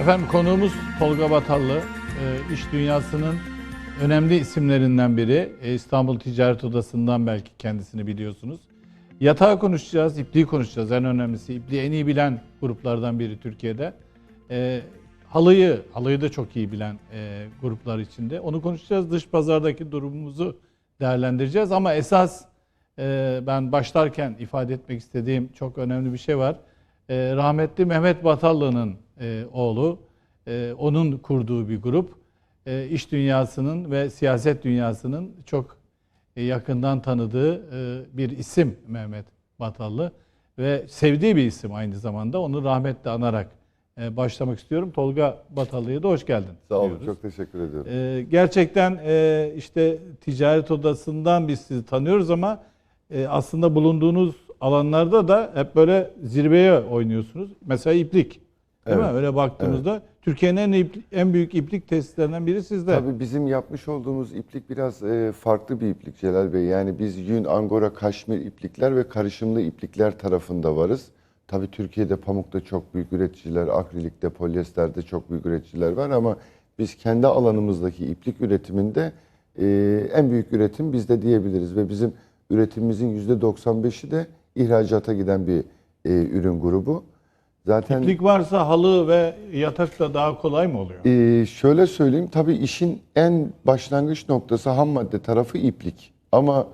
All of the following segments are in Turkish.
Efendim konuğumuz Tolga Batallı. Ee, iş dünyasının önemli isimlerinden biri. Ee, İstanbul Ticaret Odası'ndan belki kendisini biliyorsunuz. Yatağı konuşacağız, ipliği konuşacağız. En önemlisi ipliği en iyi bilen gruplardan biri Türkiye'de. Ee, halıyı, halıyı da çok iyi bilen e, gruplar içinde. Onu konuşacağız. Dış pazardaki durumumuzu değerlendireceğiz. Ama esas e, ben başlarken ifade etmek istediğim çok önemli bir şey var. E, rahmetli Mehmet Batallı'nın e, oğlu, e, onun kurduğu bir grup. E, iş dünyasının ve siyaset dünyasının çok e, yakından tanıdığı e, bir isim Mehmet Batallı. Ve sevdiği bir isim aynı zamanda. Onu rahmetle anarak e, başlamak istiyorum. Tolga Batallı'ya da hoş geldin. Sağ olun, diyoruz. çok teşekkür ediyorum. Ee, gerçekten e, işte ticaret odasından biz sizi tanıyoruz ama e, aslında bulunduğunuz alanlarda da hep böyle zirveye oynuyorsunuz. Mesela iplik. Değil Evet. mi? Öyle baktığımızda Türkiye'nin en, ipli- en büyük iplik tesislerinden biri sizde. Tabii bizim yapmış olduğumuz iplik biraz e, farklı bir iplik Celal Bey. Yani biz yün, angora, kaşmir iplikler ve karışımlı iplikler tarafında varız. Tabii Türkiye'de pamukta çok büyük üreticiler, akrilikte, polyesterde çok büyük üreticiler var ama biz kendi alanımızdaki iplik üretiminde e, en büyük üretim bizde diyebiliriz ve bizim üretimimizin %95'i de ihracata giden bir e, ürün grubu. Zaten İplik varsa halı ve yatak da daha kolay mı oluyor? Ee, şöyle söyleyeyim, tabii işin en başlangıç noktası ham madde tarafı iplik. Ama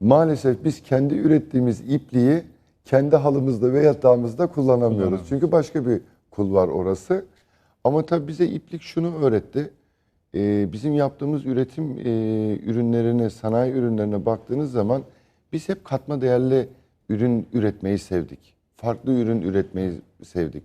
maalesef biz kendi ürettiğimiz ipliği kendi halımızda ve yatağımızda kullanamıyoruz. Kullanamıyoruz. Çünkü başka bir kul var orası. Ama tabii bize iplik şunu öğretti. Ee, bizim yaptığımız üretim e, ürünlerine, sanayi ürünlerine baktığınız zaman biz hep katma değerli ürün üretmeyi sevdik. Farklı ürün üretmeyi sevdik.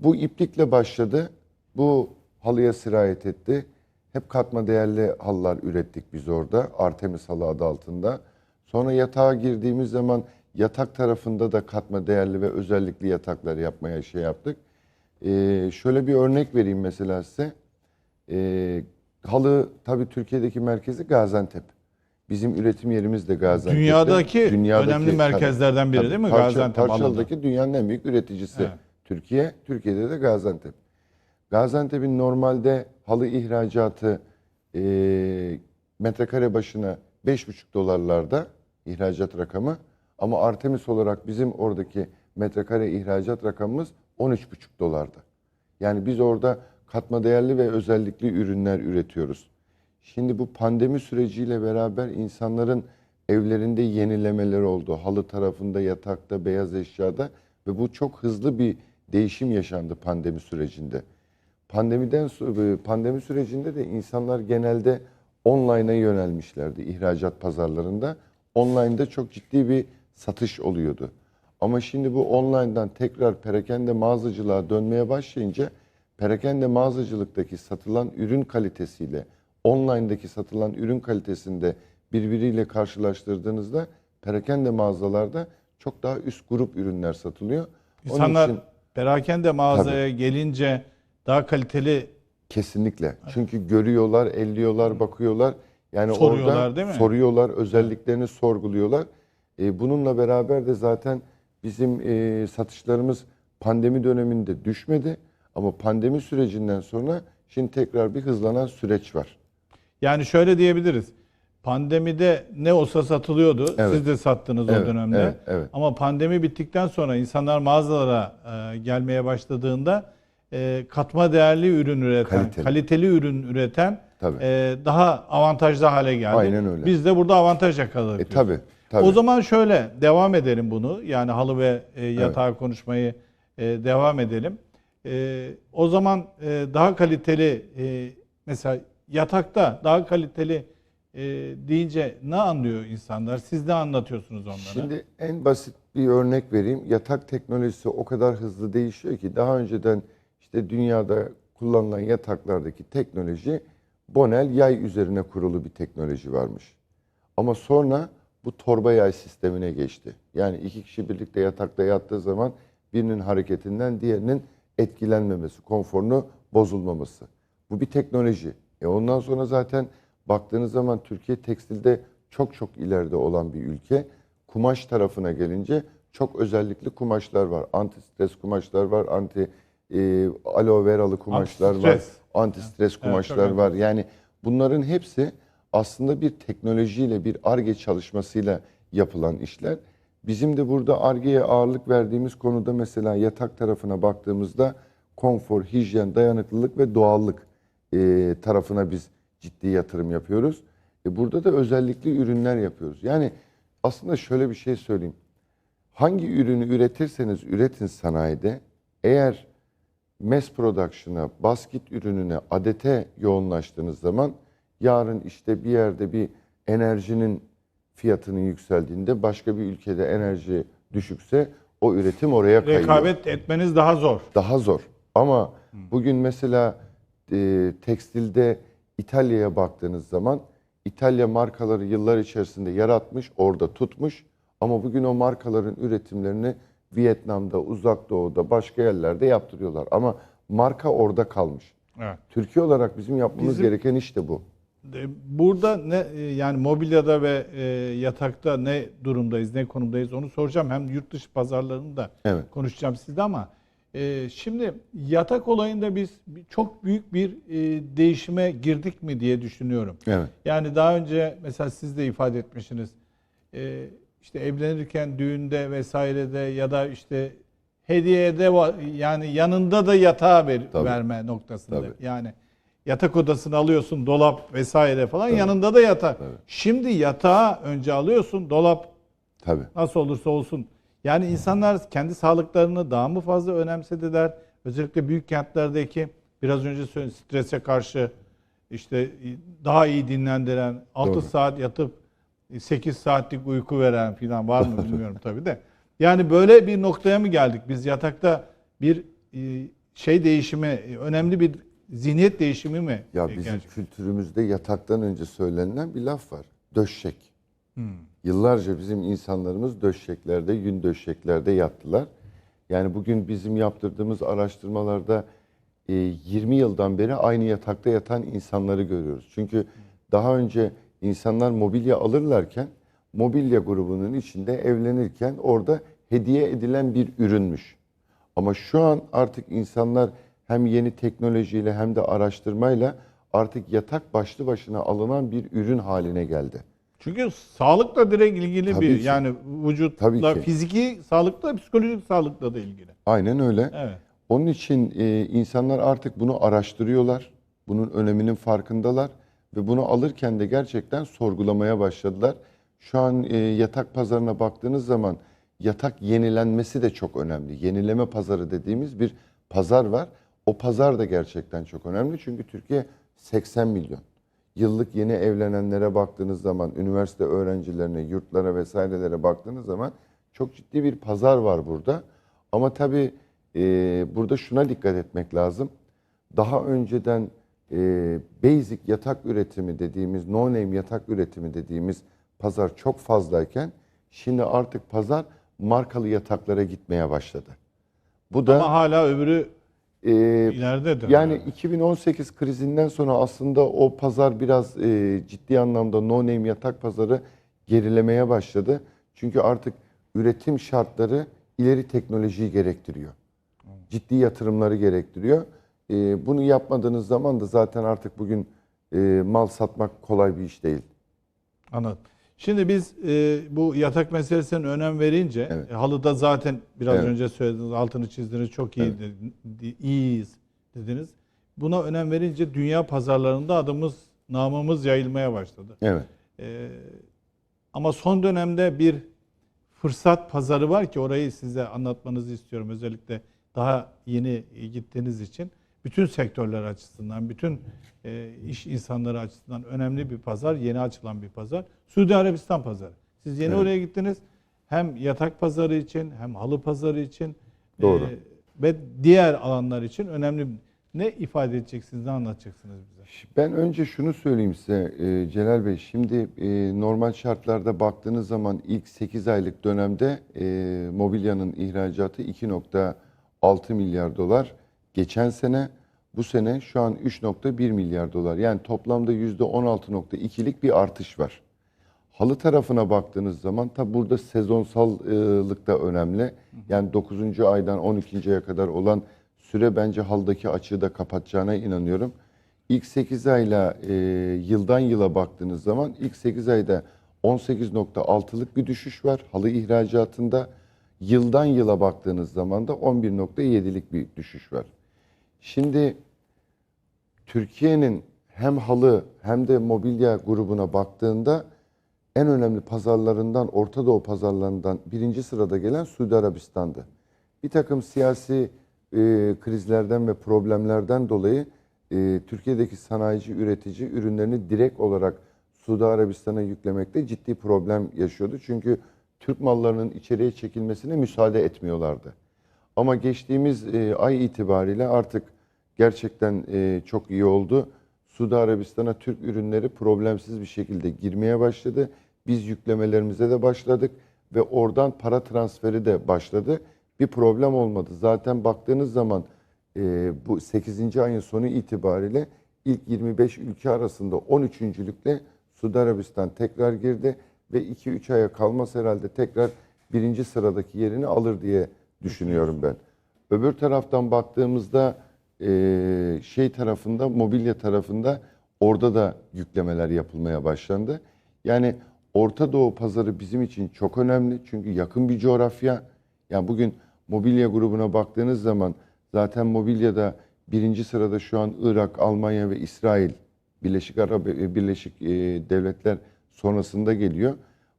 Bu iplikle başladı. Bu halıya sirayet etti. Hep katma değerli halılar ürettik biz orada. Artemis halı adı altında. Sonra yatağa girdiğimiz zaman yatak tarafında da katma değerli ve özellikli yataklar yapmaya şey yaptık. Ee, şöyle bir örnek vereyim mesela size. Ee, halı tabii Türkiye'deki merkezi Gaziantep. Bizim üretim yerimiz de Gaziantep'te. Dünyadaki önemli tabii, merkezlerden biri tabii, değil mi? Parça- Gaziantep halıda. Parçalı'daki dünyanın en büyük üreticisi. Evet. Türkiye, Türkiye'de de Gaziantep. Gaziantep'in normalde halı ihracatı e, metrekare başına 5,5 dolarlarda ihracat rakamı ama Artemis olarak bizim oradaki metrekare ihracat rakamımız 13,5 dolarda. Yani biz orada katma değerli ve özellikli ürünler üretiyoruz. Şimdi bu pandemi süreciyle beraber insanların evlerinde yenilemeler oldu. Halı tarafında, yatakta, beyaz eşyada ve bu çok hızlı bir değişim yaşandı pandemi sürecinde. Pandemiden pandemi sürecinde de insanlar genelde online'a yönelmişlerdi ihracat pazarlarında. Online'da çok ciddi bir satış oluyordu. Ama şimdi bu online'dan tekrar perakende mağazacılığa dönmeye başlayınca perakende mağazacılıktaki satılan ürün kalitesiyle online'daki satılan ürün kalitesinde birbiriyle karşılaştırdığınızda perakende mağazalarda çok daha üst grup ürünler satılıyor. Onun İnsanlar için- perakende mağazaya gelince daha kaliteli Kesinlikle. Çünkü görüyorlar, elliyorlar, bakıyorlar. Yani Soruyorlar, orada değil mi? soruyorlar, özelliklerini sorguluyorlar. E, bununla beraber de zaten bizim e, satışlarımız pandemi döneminde düşmedi. Ama pandemi sürecinden sonra şimdi tekrar bir hızlanan süreç var. Yani şöyle diyebiliriz. Pandemide ne olsa satılıyordu. Evet. Siz de sattınız o Evet, dönemde. evet, evet. Ama pandemi bittikten sonra insanlar mağazalara e, gelmeye başladığında e, katma değerli ürün üreten, Kaliteli. kaliteli ürün üreten Tabii. e, daha avantajlı hale geldi. Aynen öyle. Biz de burada avantaj yakaladık. E tabii. tabii. O zaman şöyle devam edelim bunu. Yani halı ve e, yatağı konuşmayı e, devam edelim. E, o zaman e, daha kaliteli e, mesela yatakta daha kaliteli e, deyince ne anlıyor insanlar? Siz ne anlatıyorsunuz onlara? Şimdi en basit bir örnek vereyim. Yatak teknolojisi o kadar hızlı değişiyor ki daha önceden işte dünyada kullanılan yataklardaki teknoloji bonel yay üzerine kurulu bir teknoloji varmış. Ama sonra bu torba yay sistemine geçti. Yani iki kişi birlikte yatakta yattığı zaman birinin hareketinden diğerinin etkilenmemesi, konforunu bozulmaması. Bu bir teknoloji. E ondan sonra zaten baktığınız zaman Türkiye tekstilde çok çok ileride olan bir ülke. Kumaş tarafına gelince çok özellikli kumaşlar var. Anti stres kumaşlar var, anti e, aloe veralı kumaşlar var. Antistres. Antistres kumaşlar çok var. Yani bunların hepsi aslında bir teknolojiyle, bir ARGE çalışmasıyla yapılan işler. Bizim de burada ARGE'ye ağırlık verdiğimiz konuda mesela yatak tarafına baktığımızda konfor, hijyen, dayanıklılık ve doğallık e, tarafına biz ciddi yatırım yapıyoruz. E, burada da özellikli ürünler yapıyoruz. Yani aslında şöyle bir şey söyleyeyim. Hangi ürünü üretirseniz üretin sanayide eğer mass production'a, basket ürününe, adete yoğunlaştığınız zaman yarın işte bir yerde bir enerjinin fiyatının yükseldiğinde başka bir ülkede enerji düşükse o üretim oraya kayıyor Rekabet etmeniz daha zor. daha zor. Ama bugün mesela e, tekstilde İtalya'ya baktığınız zaman İtalya markaları yıllar içerisinde yaratmış, orada tutmuş. Ama bugün o markaların üretimlerini Vietnam'da, Uzak Doğu'da, başka yerlerde yaptırıyorlar. Ama marka orada kalmış. Evet. Türkiye olarak bizim yapmamız Bizim- gereken iş de bu. Burada ne e, yani mobilyada ve e, yatakta ne durumdayız, ne konumdayız onu soracağım. Hem yurt dışı pazarlarını da Evet. konuşacağım sizde ama e, şimdi yatak olayında biz çok büyük bir e, değişime girdik mi diye düşünüyorum. Evet. Yani daha önce mesela siz de ifade etmişsiniz. E, işte evlenirken düğünde vesairede ya da işte hediyede yani yanında da yatağı ver, Tabii. verme noktasında. Tabii. Yani yatak odasını alıyorsun, dolap vesaire falan yanında da yatak. Şimdi yatağı önce alıyorsun, dolap Tabii. nasıl olursa olsun. Yani insanlar kendi sağlıklarını daha mı fazla önemsediler? Özellikle büyük kentlerdeki biraz önce söyledim strese karşı işte daha iyi dinlendiren, 6 Doğru. saat yatıp 8 saatlik uyku veren falan var mı bilmiyorum tabii de. Yani böyle bir noktaya mı geldik? Biz yatakta bir şey değişimi, önemli bir zihniyet değişimi mi? Ya e, bizim gerçek- kültürümüzde yataktan önce söylenilen bir laf var. Döşek. Yıllarca bizim insanlarımız döşeklerde, yün döşeklerde yattılar. Yani bugün bizim yaptırdığımız araştırmalarda e, 20 yıldan beri aynı yatakta yatan insanları görüyoruz. Çünkü daha önce insanlar mobilya alırlarken mobilya grubunun içinde evlenirken orada hediye edilen bir ürünmüş. Ama şu an artık insanlar hem yeni teknolojiyle hem de araştırmayla artık yatak başlı başına alınan bir ürün haline geldi. Çünkü sağlıkla direkt ilgili Tabii bir ki. yani vücutla Tabii ki. fiziki sağlıkla psikolojik sağlıkla da ilgili. Aynen öyle. Evet. Onun için e, insanlar artık bunu araştırıyorlar. Bunun öneminin farkındalar ve bunu alırken de gerçekten sorgulamaya başladılar. Şu an e, yatak pazarına baktığınız zaman yatak yenilenmesi de çok önemli. Yenileme pazarı dediğimiz bir pazar var. O pazar da gerçekten çok önemli çünkü Türkiye 80 milyon. Yıllık yeni evlenenlere baktığınız zaman, üniversite öğrencilerine, yurtlara vesairelere baktığınız zaman çok ciddi bir pazar var burada. Ama tabii e, burada şuna dikkat etmek lazım. Daha önceden e, basic yatak üretimi dediğimiz, no name yatak üretimi dediğimiz pazar çok fazlayken şimdi artık pazar markalı yataklara gitmeye başladı. Bu da Ama hala öbürü e, ileridedir. yani herhalde. 2018 krizinden sonra aslında o pazar biraz e, ciddi anlamda no name yatak pazarı gerilemeye başladı. Çünkü artık üretim şartları ileri teknolojiyi gerektiriyor. Ciddi yatırımları gerektiriyor. E, bunu yapmadığınız zaman da zaten artık bugün e, mal satmak kolay bir iş değil. Anladım. Şimdi biz e, bu yatak meselesine önem verince Evet. e, halıda zaten biraz Evet. önce söylediniz altını çizdiniz çok iyi dedi- iyiyiz dediniz. Buna önem verince dünya pazarlarında adımız namımız yayılmaya başladı. Evet. E, ama son dönemde bir fırsat pazarı var ki orayı size anlatmanızı istiyorum. Özellikle daha yeni gittiğiniz için bütün sektörler açısından, bütün e, iş insanları açısından önemli bir pazar, yeni açılan bir pazar. Suudi Arabistan pazarı. Siz yeni Evet. oraya gittiniz. Hem yatak pazarı için, hem halı pazarı için Doğru. e, ve diğer alanlar için önemli. Ne ifade edeceksiniz, ne anlatacaksınız bize? Ben önce şunu söyleyeyim size e, Celal Bey. Şimdi e, normal şartlarda baktığınız zaman ilk 8 aylık dönemde e, mobilyanın ihracatı 2.6 milyar dolar. Geçen sene bu sene şu an 3.1 milyar dolar. Yani toplamda %16.2'lik bir artış var. Halı tarafına baktığınız zaman tabi burada sezonsallık da önemli. Yani 9. aydan 12. aya kadar olan süre bence haldaki açığı da kapatacağına inanıyorum. İlk 8 ayla e, yıldan yıla baktığınız zaman ilk 8 ayda 18.6'lık bir düşüş var halı ihracatında. Yıldan yıla baktığınız zaman da 11.7'lik bir düşüş var. Şimdi Türkiye'nin hem halı hem de mobilya grubuna baktığında en önemli pazarlarından, Orta Doğu pazarlarından birinci sırada gelen Suudi Arabistan'dı. Bir takım siyasi e, krizlerden ve problemlerden dolayı e, Türkiye'deki sanayici, üretici ürünlerini direkt olarak Suudi Arabistan'a yüklemekte ciddi problem yaşıyordu. Çünkü Türk mallarının içeriye çekilmesine müsaade etmiyorlardı. Ama geçtiğimiz e, ay itibariyle artık gerçekten e, çok iyi oldu. Suudi Arabistan'a Türk ürünleri problemsiz bir şekilde girmeye başladı. Biz yüklemelerimize de başladık ve oradan para transferi de başladı. Bir problem olmadı. Zaten baktığınız zaman e, bu 8. ayın sonu itibariyle ilk 25 ülke arasında 13.lükle Suudi Arabistan tekrar girdi ve 2-3 aya kalmaz herhalde tekrar birinci sıradaki yerini alır diye düşünüyorum ben. Öbür taraftan baktığımızda şey tarafında, mobilya tarafında orada da yüklemeler yapılmaya başlandı. Yani Orta Doğu pazarı bizim için çok önemli çünkü yakın bir coğrafya. Yani bugün mobilya grubuna baktığınız zaman zaten mobilyada birinci sırada şu an Irak, Almanya ve İsrail Birleşik Arap Birleşik Devletler sonrasında geliyor.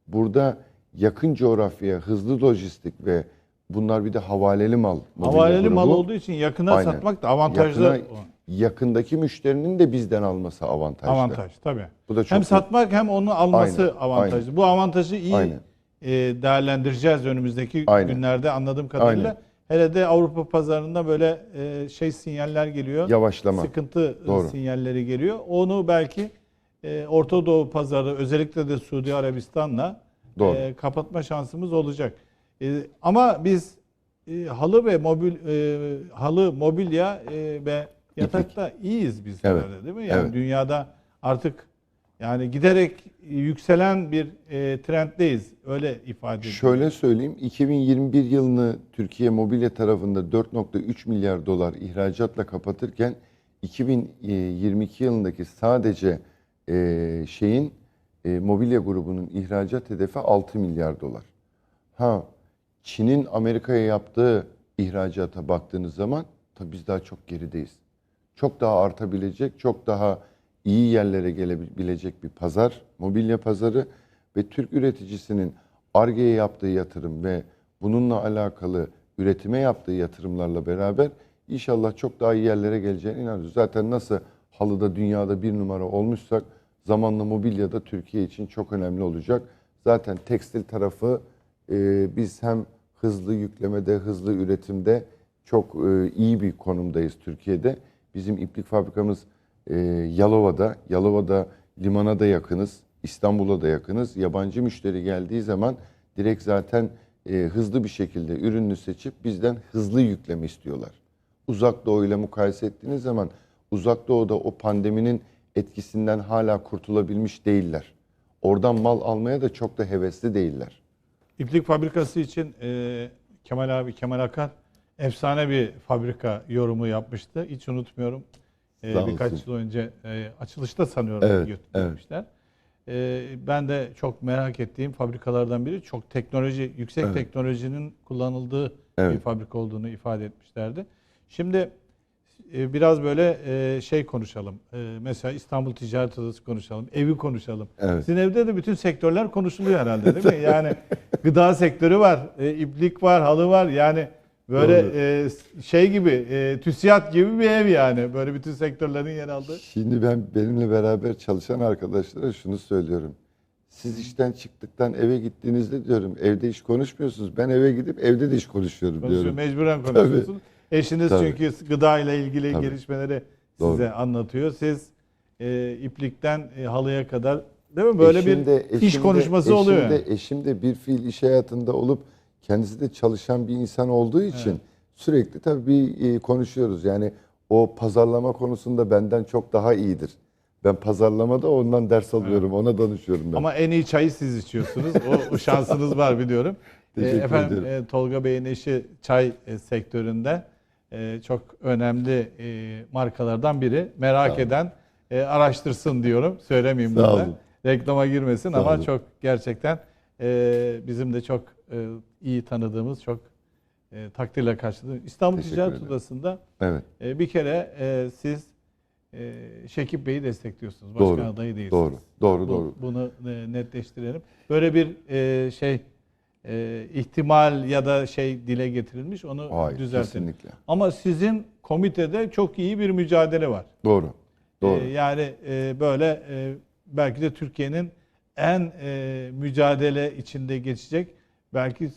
Burada yakın coğrafya, hızlı lojistik ve bunlar bir de havaleli mal. Havaleli mal olduğu için yakına Aynen. satmak da avantajlı. Yakına- yakındaki müşterinin de bizden alması avantajlı. Avantaj tabii. Bu da çok hem satmak hem onu alması Aynen, avantajlı. Bu avantajı iyi Aynen. e, değerlendireceğiz önümüzdeki Aynen. günlerde anladığım kadarıyla. Aynen. Hele de Avrupa pazarında böyle e, şey sinyaller geliyor. Yavaşlama. Sıkıntı e, Doğru. sinyalleri geliyor. Onu belki e, Orta Doğu pazarı özellikle de Suudi Arabistan'la Doğru. e, kapatma şansımız olacak. E, ama biz e, halı ve mobil e, halı mobilya e, ve yatakta iyiyiz biz Evet. herhalde değil mi? Yani Evet. dünyada artık yani giderek yükselen bir e, trenddeyiz. Öyle ifade ediyor. Şöyle söyleyeyim, 2021 yılını Türkiye mobilya tarafında 4.3 milyar dolar ihracatla kapatırken 2022 yılındaki sadece e, şeyin e, mobilya grubunun ihracat hedefi 6 milyar dolar. Ha Çin'in Amerika'ya yaptığı ihracata baktığınız zaman tabii biz daha çok gerideyiz. Çok daha artabilecek, çok daha iyi yerlere gelebilecek bir pazar, mobilya pazarı ve Türk üreticisinin ARGE'ye yaptığı yatırım ve bununla alakalı üretime yaptığı yatırımlarla beraber inşallah çok daha iyi yerlere geleceğine inanıyoruz. Zaten nasıl halıda dünyada bir numara olmuşsak zamanla mobilya da Türkiye için çok önemli olacak. Zaten tekstil tarafı e, biz hem hızlı yüklemede, hızlı üretimde çok e, iyi bir konumdayız Türkiye'de. Bizim iplik fabrikamız e, Yalova'da. Yalova'da limana da yakınız, İstanbul'a da yakınız. Yabancı müşteri geldiği zaman direkt zaten e, hızlı bir şekilde ürünü seçip bizden hızlı yükleme istiyorlar. Uzak Doğu ile mukayese ettiğiniz zaman Uzak Doğu'da o pandeminin etkisinden hala kurtulabilmiş değiller. Oradan mal almaya da çok da hevesli değiller. İplik fabrikası için e, Kemal abi, Kemal Akan efsane bir fabrika yorumu yapmıştı. Hiç unutmuyorum. E, birkaç olsun. yıl önce e, açılışta sanıyorum Evet, götürmüşler. E, ben de çok merak ettiğim fabrikalardan biri. Çok teknoloji, yüksek Evet. teknolojinin kullanıldığı bir Evet. fabrika olduğunu ifade etmişlerdi. Şimdi e, biraz böyle e, şey konuşalım. E, mesela İstanbul Ticaret Odası konuşalım. Evi konuşalım. Evet. Sizin evde de bütün sektörler konuşuluyor herhalde değil mi? Yani gıda sektörü var, e, iplik var, halı var. Yani böyle Doğru. e, şey gibi, e, TÜSİAD gibi bir ev yani. Böyle bütün sektörlerin yer aldığı. Şimdi ben benimle beraber çalışan arkadaşlara şunu söylüyorum. Siz işten çıktıktan eve gittiğinizde diyorum evde iş konuşmuyorsunuz. Ben eve gidip evde de iş konuşuyorum Konuşuyor, diyorum. mecburen konuşuyorsunuz. Eşiniz Tabii. çünkü gıda ile ilgili Tabii. gelişmeleri Doğru. size anlatıyor. Siz e, iplikten e, halıya kadar değil mi? Böyle Eşim bir de- iş eşim de- konuşması eşim oluyor. De, yani. eşim de bir fiil iş hayatında olup kendisi de çalışan bir insan olduğu için Evet. sürekli tabii bir, e, konuşuyoruz. Yani o pazarlama konusunda benden çok daha iyidir. Ben pazarlamada ondan ders alıyorum, ona danışıyorum ben. Ama en iyi çayı siz içiyorsunuz. O, şansınız var biliyorum. E, Teşekkür efendim ederim. e, Tolga Bey'in eşi çay sektöründe çok önemli markalardan biri. Merak eden araştırsın diyorum. Söylemeyeyim Sağ burada. olun. Reklama girmesin Sağ ama çok gerçekten e, bizim de çok e, iyi tanıdığımız, çok e, takdirle karşıladığımız. İstanbul Teşekkür Ticaret ederim. Odası'nda Evet. e, bir kere e, siz e, Şekip Bey'i destekliyorsunuz. Doğru, Başkan adayı değilsiniz. Doğru. Doğru Bu- doğru. Bunu e, netleştirelim. Böyle bir e, şey e, ihtimal ya da şey dile getirilmiş onu Hayır düzeltelim. kesinlikle. Ama sizin komitede çok iyi bir mücadele var. Doğru. Doğru. E, yani e, böyle e, belki de Türkiye'nin en e, mücadele içinde geçecek belki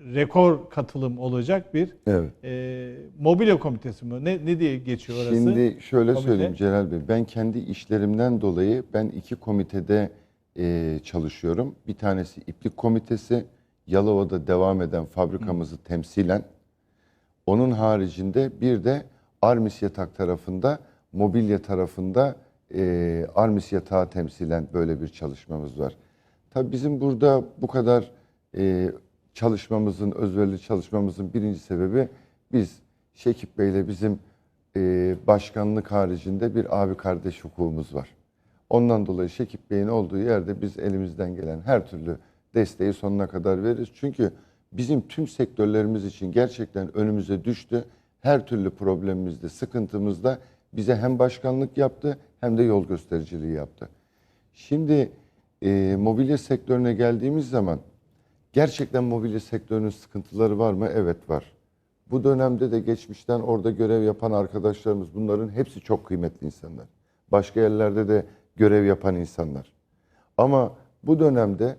rekor katılım olacak bir evet. e, mobilya komitesi mi? Ne, ne diye geçiyor orası? Şimdi şöyle Komite. söyleyeyim Celal Bey. Ben kendi işlerimden dolayı ben iki komitede e, çalışıyorum. Bir tanesi İplik Komitesi. Yalova'da devam eden fabrikamızı temsilen. Onun haricinde bir de Armis Yatak tarafında, mobilya tarafında e, Armis Yatağı temsilen böyle bir çalışmamız var. Tabii bizim burada bu kadar e, çalışmamızın, özverili çalışmamızın birinci sebebi biz Şekip Bey'le bizim e, başkanlık haricinde bir abi kardeş hukukumuz var. Ondan dolayı Şekip Bey'in olduğu yerde biz elimizden gelen her türlü desteği sonuna kadar veririz. Çünkü bizim tüm sektörlerimiz için gerçekten önümüze düştü. Her türlü problemimizde, sıkıntımızda bize hem başkanlık yaptı hem de yol göstericiliği yaptı. Şimdi e, mobilya sektörüne geldiğimiz zaman gerçekten mobilya sektörünün sıkıntıları var mı? Evet var. Bu dönemde de geçmişten orada görev yapan arkadaşlarımız bunların hepsi çok kıymetli insanlar. Başka yerlerde de görev yapan insanlar. Ama bu dönemde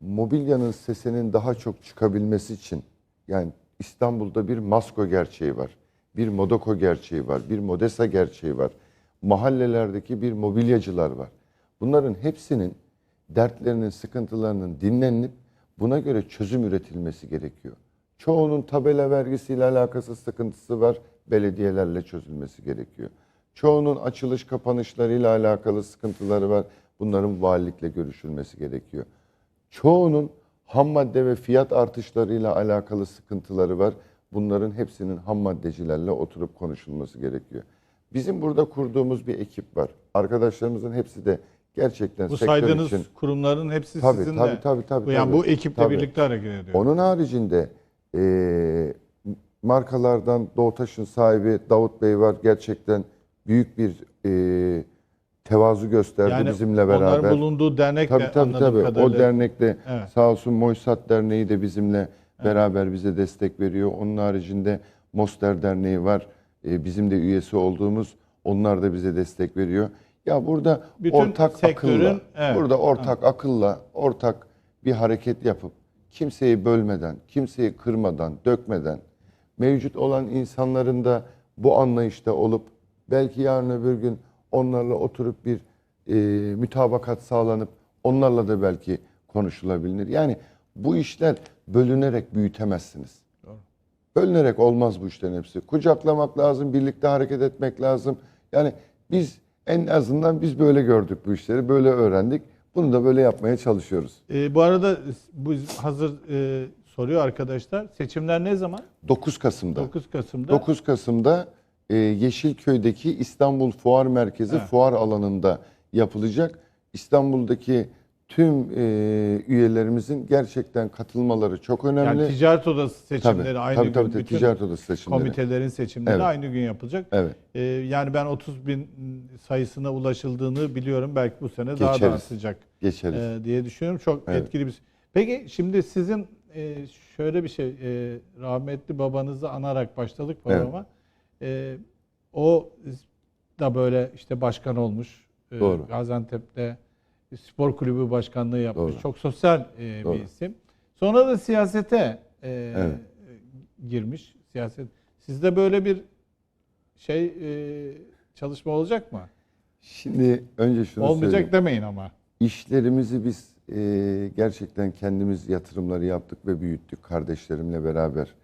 mobilyanın sesinin daha çok çıkabilmesi için yani İstanbul'da bir Masko gerçeği var. Bir Modoko gerçeği var. Bir Modesa gerçeği var. Mahallelerdeki bir mobilyacılar var. Bunların hepsinin dertlerinin, sıkıntılarının dinlenip buna göre çözüm üretilmesi gerekiyor. Çoğunun tabela vergisiyle alakası sıkıntısı var. Belediyelerle çözülmesi gerekiyor. Çoğunun açılış kapanışlarıyla alakalı sıkıntıları var. Bunların valilikle görüşülmesi gerekiyor. Çoğunun ham madde ve fiyat artışlarıyla alakalı sıkıntıları var. Bunların hepsinin ham maddecilerle oturup konuşulması gerekiyor. Bizim burada kurduğumuz bir ekip var. Arkadaşlarımızın hepsi de gerçekten bu sektör saydığınız için kurumların hepsi Tabii, sizinle. tabii, tabii, tabii, Bu yani tabii. bu ekiple Tabii. birlikte hareket ediyor. Onun haricinde e, markalardan Doğutaş'ın sahibi Davut Bey var. Gerçekten büyük bir e, tevazu gösterdi yani bizimle beraber. onların bulunduğu dernek Tabii de tabii tabii. kadarıyla. O dernekte Evet. sağ olsun Moysat Derneği de bizimle beraber bize destek veriyor. Onun haricinde Moster Derneği var. E, bizim de üyesi olduğumuz. Onlar da bize destek veriyor. Ya burada Bütün ortak sektörün, akılla, evet. burada ortak akılla, ortak bir hareket yapıp kimseyi bölmeden, kimseyi kırmadan, dökmeden mevcut olan insanların da bu anlayışta olup belki yarın öbür gün onlarla oturup bir e, mütabakat sağlanıp onlarla da belki konuşulabilir. Yani bu işler bölünerek büyütemezsiniz. Bölünerek olmaz bu işlerin hepsi. Kucaklamak lazım, birlikte hareket etmek lazım. Yani biz en azından biz böyle gördük bu işleri, böyle öğrendik. Bunu da böyle yapmaya çalışıyoruz. E, bu arada bu hazır e, soruyor arkadaşlar. Seçimler ne zaman? 9 Kasım'da. 9 Kasım'da. 9 Kasım'da e, Yeşilköy'deki İstanbul Fuar Merkezi Evet. fuar alanında yapılacak. İstanbul'daki tüm e, üyelerimizin gerçekten katılmaları çok önemli. yani ticaret odası seçimleri tabii, aynı tabii, gün. tabii, tabii, ticaret odası seçimleri. komitelerin seçimleri Evet. aynı gün yapılacak. Evet. E, yani ben 30 bin sayısına ulaşıldığını biliyorum. Belki bu sene daha da Geçeriz. artacak. Geçeriz. e, diye düşünüyorum. Çok Evet. etkili bir. Peki şimdi sizin e, şöyle bir şey e, rahmetli babanızı anarak başladık programa. E, o da böyle işte başkan olmuş. E, Doğru. Gaziantep'te spor kulübü başkanlığı yapmış. Doğru. Çok sosyal e, Doğru. bir isim. Sonra da siyasete e, Evet. girmiş. Siyaset. Sizde böyle bir şey e, çalışma olacak mı? Şimdi önce şunu Olmayacak söyleyeyim. demeyin ama. İşlerimizi biz e, gerçekten kendimiz yatırımları yaptık ve büyüttük kardeşlerimle beraber.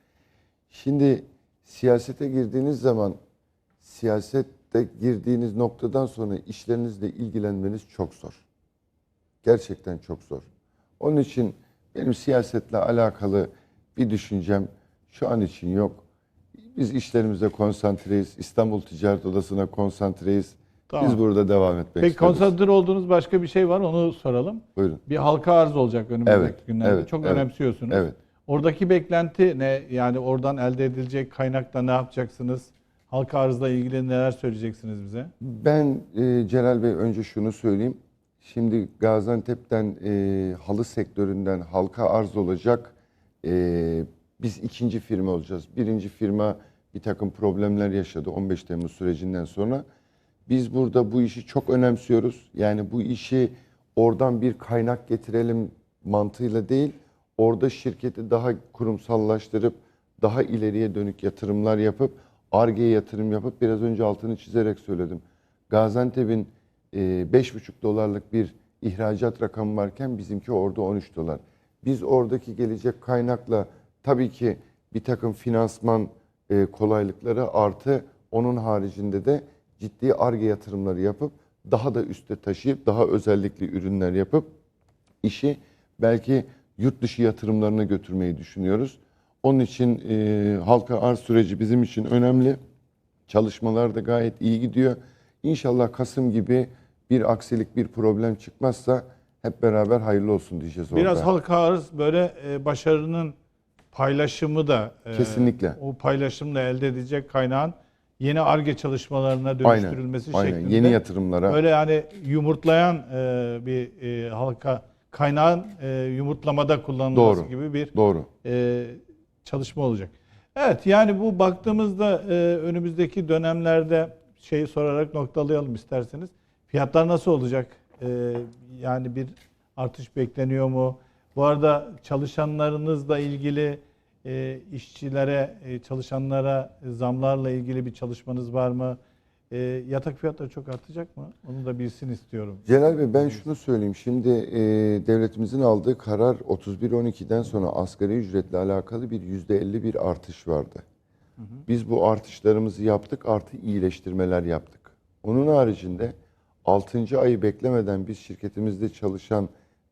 Şimdi siyasete girdiğiniz zaman siyasette girdiğiniz noktadan sonra işlerinizle ilgilenmeniz çok zor. Gerçekten çok zor. Onun için benim siyasetle alakalı bir düşüncem şu an için yok. Biz işlerimize konsantreyiz. İstanbul Ticaret Odası'na konsantreyiz. Tamam. Biz burada devam etmek Peki istiyoruz. konsantre olduğunuz başka bir şey var onu soralım. Buyurun. Bir halka arz olacak önümüzdeki Evet, günlerde. evet, Çok evet, önemsiyorsunuz. Evet. Oradaki beklenti ne? Yani oradan elde edilecek kaynakla ne yapacaksınız? Halka arzla ilgili neler söyleyeceksiniz bize? Ben e, Celal Bey önce şunu söyleyeyim. Şimdi Gaziantep'ten e, halı sektöründen halka arz olacak. E, biz ikinci firma olacağız. Birinci firma bir takım problemler yaşadı 15 Temmuz sürecinden sonra. Biz burada bu işi çok önemsiyoruz. Yani bu işi oradan bir kaynak getirelim mantığıyla değil, orada şirketi daha kurumsallaştırıp daha ileriye dönük yatırımlar yapıp ARGE'ye yatırım yapıp biraz önce altını çizerek söyledim. Gaziantep'in 5,5 dolarlık bir ihracat rakamı varken bizimki orada 13 dolar. Biz oradaki gelecek kaynakla tabii ki bir takım finansman e, kolaylıkları artı onun haricinde de ciddi ARGE yatırımları yapıp daha da üste taşıyıp daha özellikli ürünler yapıp işi belki yurt dışı yatırımlarına götürmeyi düşünüyoruz. Onun için e, halka arz süreci bizim için önemli. Çalışmalar da gayet iyi gidiyor. İnşallah Kasım gibi bir aksilik, bir problem çıkmazsa hep beraber hayırlı olsun diyeceğiz orada. Biraz halka arz böyle e, başarının paylaşımı da e, Kesinlikle. o paylaşımla elde edecek kaynağın yeni ARGE çalışmalarına Aynen, dönüştürülmesi aynen. şeklinde. Yeni yatırımlara. Böyle yani yumurtlayan e, bir e, halka kaynağın e, yumurtlamada kullanılması Doğru. gibi bir Doğru. e, çalışma olacak. Evet yani bu baktığımızda e, önümüzdeki dönemlerde şeyi sorarak noktalayalım isterseniz. Fiyatlar nasıl olacak? E, yani bir artış bekleniyor mu? Bu arada çalışanlarınızla ilgili e, işçilere, e, çalışanlara zamlarla ilgili bir çalışmanız var mı? E, yatak fiyatları çok artacak mı? Onu da bilsin istiyorum. Celal Bey ben şunu söyleyeyim. Şimdi e, devletimizin aldığı karar 31-12'den sonra asgari ücretle alakalı bir %50 bir artış vardı. Biz bu artışlarımızı yaptık artı iyileştirmeler yaptık. Onun haricinde 6. ayı beklemeden biz şirketimizde çalışan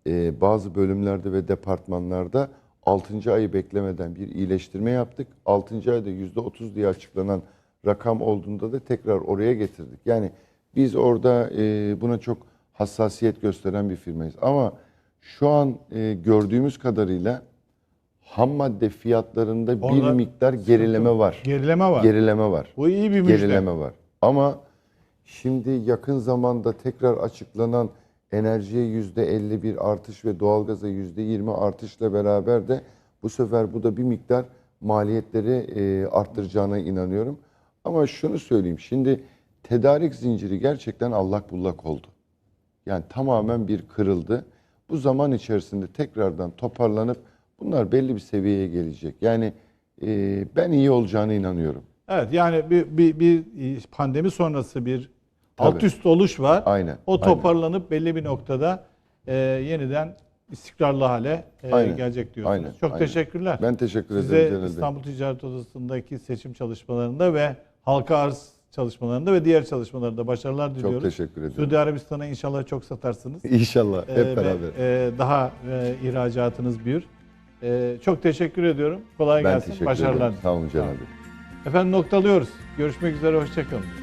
e, bazı bölümlerde ve departmanlarda 6. ayı beklemeden bir iyileştirme yaptık. 6. ayda %30 diye açıklanan rakam olduğunda da tekrar oraya getirdik. Yani biz orada e, buna çok hassasiyet gösteren bir firmayız. Ama şu an e, gördüğümüz kadarıyla ham madde fiyatlarında bir Orada miktar gerileme var. Gerileme var. Gerileme var. bu iyi bir müjde. Gerileme var. Ama şimdi yakın zamanda tekrar açıklanan enerjiye yüzde 51 artış ve doğalgaza yüzde 20 artışla beraber de bu sefer bu da bir miktar maliyetleri e, arttıracağına inanıyorum. Ama şunu söyleyeyim şimdi tedarik zinciri gerçekten allak bullak oldu. Yani tamamen bir kırıldı. Bu zaman içerisinde tekrardan toparlanıp bunlar belli bir seviyeye gelecek. Yani e, ben iyi olacağına inanıyorum. Evet yani bir, bir, bir pandemi sonrası bir alt üst oluş var. Aynen, O aynen. toparlanıp belli bir noktada e, yeniden istikrarlı hale e, Aynen, gelecek diyorsunuz. aynen, Çok aynen. teşekkürler. Ben teşekkür Size ederim Bey. İstanbul Ticaret Odası'ndaki seçim çalışmalarında ve halka arz çalışmalarında ve diğer çalışmalarında başarılar diliyoruz. Çok teşekkür ederim. Suudi Arabistan'a inşallah çok satarsınız. İnşallah E, hep ve, beraber. e, daha e, ihracatınız büyür. E, çok teşekkür ediyorum. Kolay ben gelsin. Başarılar. ederim. Sağ olun. Bey. Efendim noktalıyoruz. Görüşmek üzere. Hoşçakalın.